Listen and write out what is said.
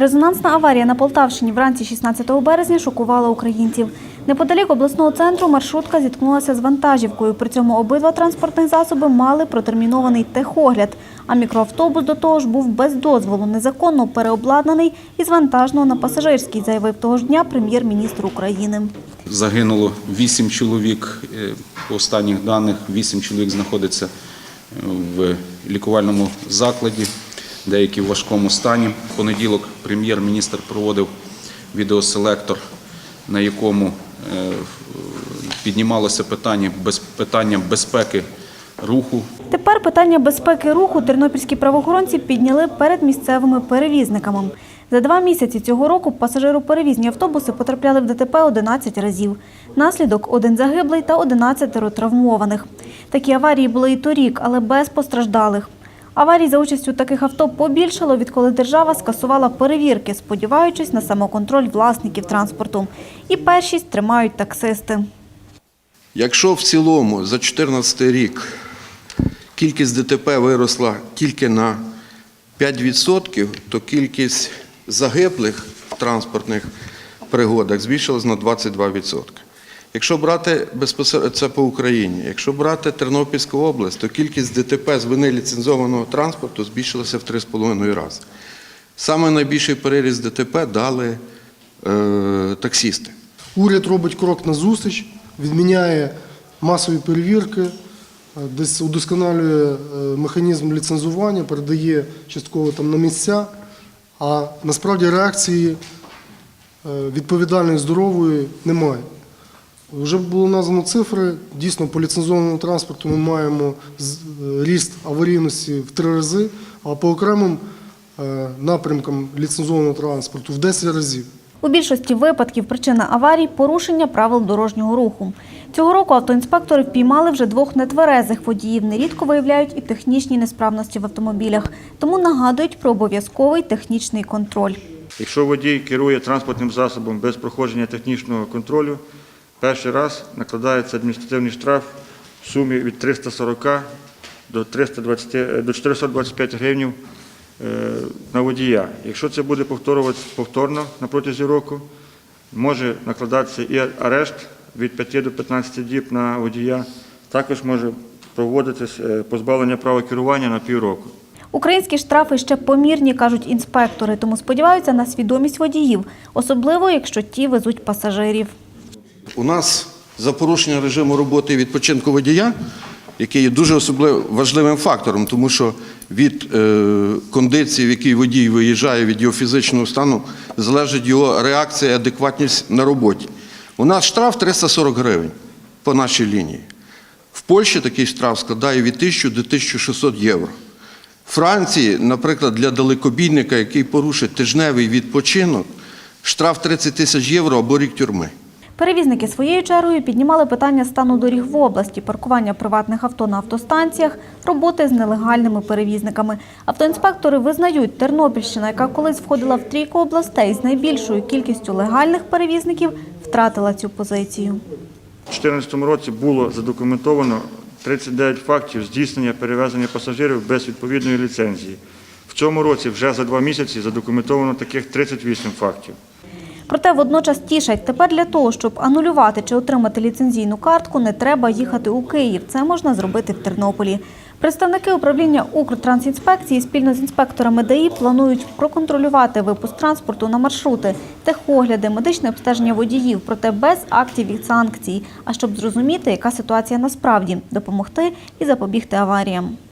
Резонансна аварія на Полтавщині вранці 16 березня шокувала українців. Неподалік обласного центру маршрутка зіткнулася з вантажівкою. При цьому обидва транспортних засоби мали протермінований техогляд, а мікроавтобус до того ж був без дозволу, незаконно переобладнаний із вантажного на пасажирський, заявив того ж дня прем'єр-міністр України. Загинуло 8 чоловік. Е, По останніх даних 8 чоловік знаходиться е, в лікувальному закладі, деякі в важкому стані. В понеділок прем'єр-міністр проводив відеоселектор, на якому е, піднімалося питання, питання безпеки руху Тепер питання безпеки руху тернопільські правоохоронці підняли перед місцевими перевізниками. За два місяці цього року пасажироперевізні автобуси потрапляли в ДТП 11 разів. Наслідок – один загиблий та 11 травмованих. Такі аварії були і торік, але без постраждалих. Аварій за участю таких авто побільшало, відколи держава скасувала перевірки, сподіваючись на самоконтроль власників транспорту. І першість тримають таксисти. Якщо в цілому за 2014 рік кількість ДТП виросла тільки на 5%, то кількість загиблих в транспортних пригодах збільшилась на 22%. Якщо брати безпосередньо це по Україні, якщо брати Тернопільську область, то кількість ДТП з вини ліцензованого транспорту збільшилася в 3,5 рази. Саме найбільший переріз ДТП дали е, таксісти. Уряд робить крок назустріч, відміняє масові перевірки, е, десь удосконалює е, механізм ліцензування, передає частково там на місця, а насправді реакції е, відповідальної, здорової немає. Вже було названо цифри. Дійсно, по ліцензованому транспорту ми маємо з- е, ріст аварійності в три рази, а по окремим е, напрямкам ліцензованого транспорту в 10 разів. У більшості випадків причина аварій – порушення правил дорожнього руху. Цього року автоінспектори впіймали вже двох нетверезих водіїв. Нерідко виявляють і технічні несправності в автомобілях. Тому нагадують про обов'язковий технічний контроль. Якщо водій керує транспортним засобом без проходження технічного контролю, перший раз накладається адміністративний штраф в сумі від 340 до 320, е, до 425 гривень на водія. Якщо це буде повторюватися повторно на протязі року, може накладатися і арешт від 5 до 15 діб на водія, також може проводитись е, позбавлення права керування на півроку. Українські штрафи ще помірні, кажуть інспектори, тому сподіваються на свідомість водіїв, особливо якщо ті везуть пасажирів. У нас за порушення режиму роботи відпочинку водія, який є дуже особливо важливим фактором, тому що від е, кондиції, в якій водій виїжджає, від його фізичного стану, залежить його реакція і адекватність на роботі. У нас штраф 340 гривень по нашій лінії. В Польщі такий штраф складає від 1000 до 1600 євро. В Франції, наприклад, для далекобійника, який порушить тижневий відпочинок, штраф 30 тисяч євро або рік тюрми. Перевізники своєю чергою піднімали питання стану доріг в області, паркування приватних авто на автостанціях, роботи з нелегальними перевізниками. Автоінспектори визнають, Тернопільщина, яка колись входила в трійку областей з найбільшою кількістю легальних перевізників, втратила цю позицію. У 2014 році було задокументовано 39 фактів здійснення перевезення пасажирів без відповідної ліцензії. В цьому році вже за два місяці задокументовано таких 38 фактів. Проте водночас тішать, тепер для того, щоб анулювати чи отримати ліцензійну картку, не треба їхати у Київ. Це можна зробити в Тернополі. Представники управління Укртрансінспекції спільно з інспекторами ДАІ планують проконтролювати випуск транспорту на маршрути, техогляди, медичне обстеження водіїв, проте без актів і санкцій. А щоб зрозуміти, яка ситуація насправді, допомогти і запобігти аваріям.